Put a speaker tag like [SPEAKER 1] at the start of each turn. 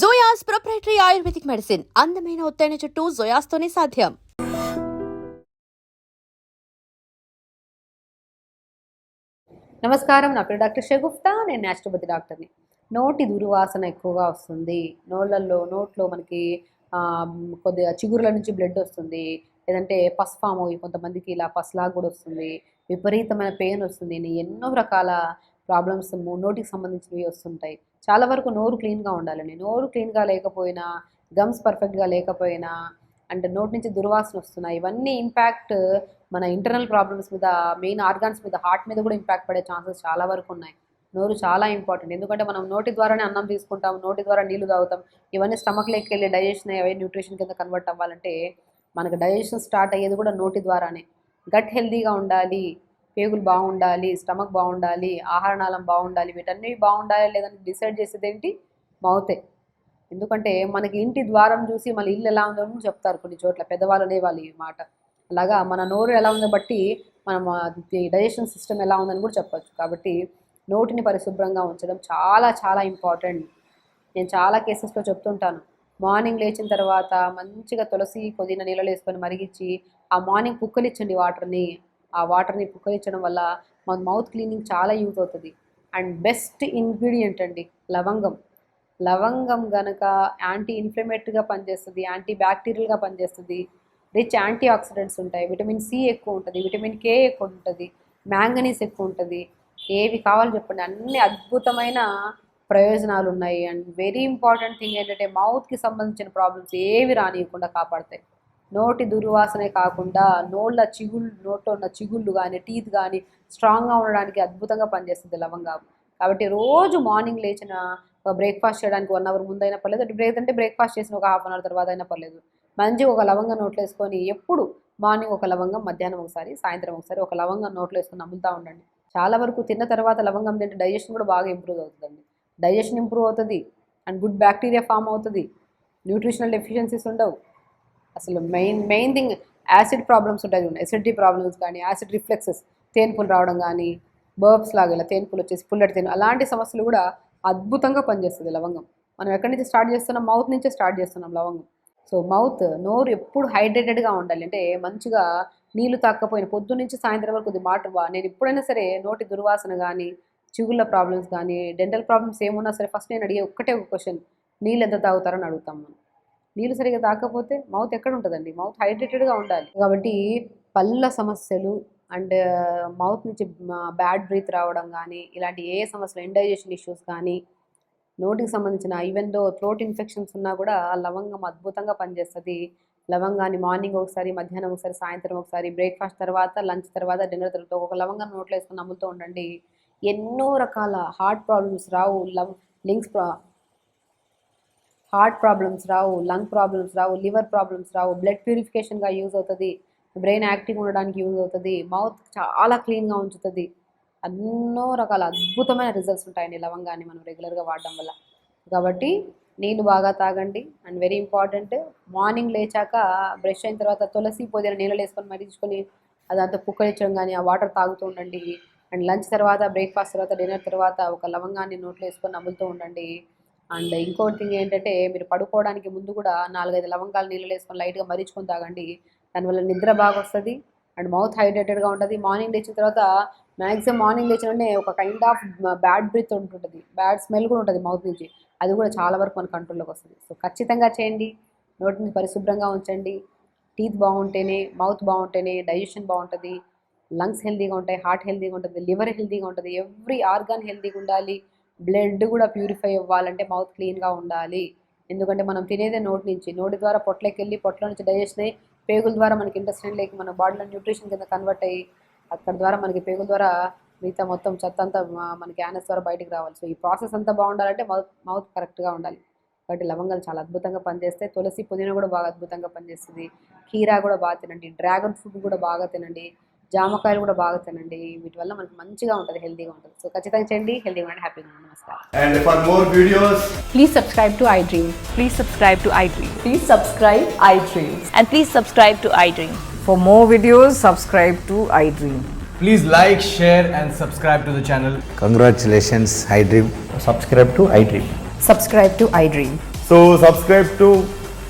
[SPEAKER 1] జోయాస్ proprietary ayurvedic medicine అందమైన ఒత్తైన చుట్టూ జోయాస్తోనే సాధ్యం.
[SPEAKER 2] నమస్కారం. నా పేరు డాక్టర్ షగుఫ్తా. నేను నేచురోపతి డాక్టర్ని. నోటి దుర్వాసన ఎక్కువగా వస్తుంది. నోళ్ళల్లో నోట్లో మనకి కొద్దిగా చిగురుల నుంచి బ్లడ్ వస్తుంది. లేదంటే పస్ ఫామ్ అయ్యి కొంతమందికి ఇలా పస్లాగా కూడా వస్తుంది. విపరీతమైన పెయిన్ వస్తుంది. ఎన్నో రకాల ప్రాబ్లమ్స్ నోటికి సంబంధించినవి వస్తుంటాయి. చాలా వరకు నోరు క్లీన్గా ఉండాలండి. నోరు క్లీన్గా లేకపోయినా గమ్స్ పర్ఫెక్ట్గా లేకపోయినా అంటే నోటి నుంచి దుర్వాసన వస్తున్నాయి ఇవన్నీ ఇంపాక్ట్ మన ఇంటర్నల్ ప్రాబ్లమ్స్ మీద మెయిన్ ఆర్గాన్స్ మీద హార్ట్ మీద కూడా ఇంపాక్ట్ పడే ఛాన్సెస్ చాలా వరకు ఉన్నాయి. నోరు చాలా ఇంపార్టెంట్. ఎందుకంటే మనం నోటి ద్వారానే అన్నం తీసుకుంటాం నోటి ద్వారా నీళ్ళు తాగుతాం. ఇవన్నీ స్టమక్లోకి వెళ్ళి డైజెషన్ అయ్యి న్యూట్రిషన్ కింద కన్వర్ట్ అవ్వాలంటే మనకు డైజెషన్ స్టార్ట్ అయ్యేది కూడా నోటి ద్వారానే. గట్ హెల్దీగా ఉండాలి పేగులు బాగుండాలి స్టమక్ బాగుండాలి ఆహారనాళం బాగుండాలి వీటన్నీ బాగుండాలి లేదని డిసైడ్ చేసేది ఏంటి? మౌతే. ఎందుకంటే మనకి ఇంటి ద్వారం చూసి మన ఇల్లు ఎలా ఉందో చెప్తారు కొన్ని చోట్ల పెద్దవాళ్ళు అనేవాళ్ళు ఈ మాట. అలాగా మన నోరు ఎలా ఉందో బట్టి మనం డైజెషన్ సిస్టమ్ ఎలా ఉందని కూడా చెప్పచ్చు. కాబట్టి నోటిని పరిశుభ్రంగా ఉంచడం చాలా చాలా ఇంపార్టెంట్. నేను చాలా కేసెస్లో చెప్తుంటాను. మార్నింగ్ లేచిన తర్వాత మంచిగా తులసి పుదీనా నీళ్ళలో వేసుకొని మరిగించి ఆ మార్నింగ్ పుక్కలిచ్చండి వాటర్ని. ఆ వాటర్ని పుక్కలిచ్చడం వల్ల మన మౌత్ క్లీనింగ్ చాలా యూజ్ అవుతుంది. అండ్ బెస్ట్ ఇంగ్రీడియంట్ అండి లవంగం. లవంగం గనక యాంటీ ఇన్ఫ్లమేటరీగా పనిచేస్తుంది యాంటీ బ్యాక్టీరియల్గా పనిచేస్తుంది రిచ్ యాంటీ ఆక్సిడెంట్స్ ఉంటాయి. విటమిన్ సి ఎక్కువ ఉంటుంది విటమిన్ కే ఎక్కువ ఉంటుంది మ్యాంగనీస్ ఎక్కువ ఉంటుంది. ఏవి కావాలో చెప్పండి అన్ని అద్భుతమైన ప్రయోజనాలు ఉన్నాయి. అండ్ వెరీ ఇంపార్టెంట్ థింగ్ ఏంటంటే మౌత్కి సంబంధించిన ప్రాబ్లమ్స్ ఏవి రానియకుండా కాపాడతాయి. నోటి దుర్వాసనే కాకుండా నోళ్ళ చిగుళ్ళు నోట్లో ఉన్న చిగుళ్ళు కానీ టీత్ కానీ స్ట్రాంగ్గా ఉండడానికి అద్భుతంగా పనిచేస్తుంది లవంగా కాబట్టి రోజు మార్నింగ్ లేచిన బ్రేక్ఫాస్ట్ చేయడానికి వన్ అవర్ ముందైనా పర్లేదు. బ్రేక్ అంటే బ్రేక్ఫాస్ట్ చేసిన ఒక హాఫ్ అన్ అవర్ తర్వాత అయినా పర్లేదు. మంచిగా ఒక లవంగం నోట్లో వేసుకొని ఎప్పుడు మార్నింగ్ ఒక లవంగం మధ్యాహ్నం ఒకసారి సాయంత్రం ఒకసారి ఒక లవంగం నోట్లో వేసుకొని నమ్ముతూ ఉండండి. చాలా వరకు తిన్న తర్వాత లవంగం తింటే డైజెషన్ కూడా బాగా ఇంప్రూవ్ అవుతుందండి. డైజెషన్ ఇంప్రూవ్ అవుతుంది. అండ్ గుడ్ బ్యాక్టీరియా ఫామ్ అవుతుంది. న్యూట్రిషనల్ డెఫిషియన్సీస్ ఉండవు. అసలు main main thing acid problems ఉంటాయి చూడండి. ఎసిడిటీ ప్రాబ్లమ్స్ కానీ యాసిడ్ రిఫ్లెక్సెస్ తేన్పులు రావడం కానీ బర్బ్స్ లాగా ఇలా తేన్పులు వచ్చేసి పుల్లటి తేను అలాంటి సమస్యలు కూడా అద్భుతంగా పనిచేస్తుంది లవంగం. మనం ఎక్కడి నుంచి స్టార్ట్ చేస్తున్నాం? మౌత్ నుంచే స్టార్ట్ చేస్తున్నాం లవంగం. సో మౌత్ నోరు ఎప్పుడు హైడ్రేటెడ్గా ఉండాలి. అంటే మంచిగా నీళ్ళు తాక్కపోయిన పొద్దు నుంచి సాయంత్రం వరకు కొద్ది మాట బా నేను ఎప్పుడైనా సరే నోటి దుర్వాసన కానీ చిగుళ్ళ ప్రాబ్లమ్స్ కానీ డెంటల్ ప్రాబ్లమ్స్ ఏమున్నా సరే ఫస్ట్ నేను అడిగే ఒక్కటే ఒక క్వశ్చన్ నీళ్ళు ఎంత తాగుతారని అడుగుతాం మనం. నీళ్ళు సరిగా తాకపోతే మౌత్ ఎక్కడ ఉంటుందండి మౌత్ హైడ్రేటెడ్గా ఉండాలి. కాబట్టి పళ్ళ సమస్యలు అండ్ uh, మౌత్ నుంచి uh, బ్యాడ్ బ్రీత్ రావడం కానీ ఇలాంటి ఏ సమస్యలు ఇండైజెషన్ ఇష్యూస్ కానీ నోటికి సంబంధించిన ఈవెన్ దో థ్రోట్ ఇన్ఫెక్షన్స్ ఉన్నా కూడా ఆ లవంగం అద్భుతంగా పనిచేస్తుంది. లవంగాన్ని మార్నింగ్ ఒకసారి మధ్యాహ్నం ఒకసారి సాయంత్రం ఒకసారి బ్రేక్ఫాస్ట్ తర్వాత లంచ్ తర్వాత డిన్నర్ తర్వాత ఒక లవంగం నోట్లో వేసుకుని నమ్ముతూ ఉండండి. ఎన్నో రకాల హార్ట్ ప్రాబ్లమ్స్ రావు. లవ్ లింక్స్ ప్రా హార్ట్ ప్రాబ్లమ్స్ రావు లంగ్ ప్రాబ్లమ్స్ రావు లివర్ ప్రాబ్లమ్స్ రావు బ్లడ్ ప్యూరిఫికేషన్గా యూజ్ అవుతుంది బ్రెయిన్ యాక్టివ్ ఉండడానికి యూజ్ అవుతుంది మౌత్ చాలా క్లీన్గా ఉంచుతుంది. ఎన్నో రకాల అద్భుతమైన రిజల్ట్స్ ఉంటాయండి లవంగాన్ని మనం రెగ్యులర్గా వాడడం వల్ల. కాబట్టి నీళ్ళు బాగా తాగండి అండ్ వెరీ ఇంపార్టెంట్ మార్నింగ్ లేచాక బ్రష్ అయిన తర్వాత తులసి పొదిన నీళ్ళు వేసుకొని మరించుకొని అదంతా పుక్కలిచ్చడం కానీ ఆ వాటర్ తాగుతూ ఉండండి. అండ్ లంచ్ తర్వాత బ్రేక్ఫాస్ట్ తర్వాత డిన్నర్ తర్వాత ఒక లవంగాన్ని నోట్లో వేసుకొని నవ్వులుతూ ఉండండి. అండ్ ఇంకోటి థింగ్ ఏంటంటే మీరు పడుకోవడానికి ముందు కూడా నాలుగైదు లవంగాలు నీళ్ళు వేసుకొని లైట్గా మరిచుకొని తాగండి. దానివల్ల నిద్ర బాగా వస్తుంది అండ్ మౌత్ హైడ్రేటెడ్గా ఉంటుంది. మార్నింగ్ లేచిన తర్వాత మ్యాక్సిమం మార్నింగ్ లేచిన వెంటనే ఒక కైండ్ ఆఫ్ బ్యాడ్ బ్రీత్ ఉంటుంటుంది బ్యాడ్ స్మెల్ కూడా ఉంటుంది మౌత్ నుంచి. అది కూడా చాలా వరకు మన కంట్రోల్లోకి వస్తుంది. సో ఖచ్చితంగా చేయండి. నోటిని పరిశుభ్రంగా ఉంచండి. టీత్ బాగుంటేనే మౌత్ బాగుంటేనే డైజెషన్ బాగుంటుంది. లంగ్స్ హెల్తీగా ఉంటాయి హార్ట్ హెల్తీగా ఉంటుంది లివర్ హెల్తీగా ఉంటుంది. ఎవ్రీ ఆర్గాన్ హెల్తీగా ఉండాలి. బ్లడ్ కూడా ప్యూరిఫై అవ్వాలంటే మౌత్ క్లీన్గా ఉండాలి. ఎందుకంటే మనం తినేదే నోటి నుంచి. నోటి ద్వారా పొట్లకి వెళ్ళి పొట్ల నుంచి డైజెషన్ అయ్యి పేగుల ద్వారా మనకి ఇంటెస్టైన్లోకి మన బాడీలో న్యూట్రిషన్ కింద కన్వర్ట్ అయ్యి అక్కడ ద్వారా మనకి పేగుల ద్వారా మిగతా మొత్తం చెత్త అంతా మనకి యానస్ ద్వారా బయటికి రావాలి. సో ఈ ప్రాసెస్ అంతా బాగుండాలంటే మౌత్ మౌత్ కరెక్ట్గా ఉండాలి. కాబట్టి లవంగాలు చాలా అద్భుతంగా పనిచేస్తాయి. తులసి పుదీనా కూడా బాగా అద్భుతంగా పనిచేస్తుంది. కీరా కూడా బాగా తినండి. డ్రాగన్ ఫ్రూట్ కూడా బాగా తినండి. జామకాయలు కూడా బాగా తినండి. వీటి వల్ల మనకి మంచిగా ఉంటుంది హెల్దీగా ఉంటుంది. సో ఖచ్చితంగా చేయండి. హెల్దీగా ఉండండి. హ్యాపీగా ఉండండి. నమస్కారం.
[SPEAKER 3] And for more videos
[SPEAKER 4] please subscribe to
[SPEAKER 5] iDream please subscribe to
[SPEAKER 4] iDream please
[SPEAKER 5] subscribe iDream and please
[SPEAKER 4] subscribe to iDream for more
[SPEAKER 6] videos subscribe to iDream please like share
[SPEAKER 7] and subscribe
[SPEAKER 8] to the channel
[SPEAKER 4] congratulations iDream
[SPEAKER 3] subscribe to iDream subscribe to
[SPEAKER 7] iDream so subscribe to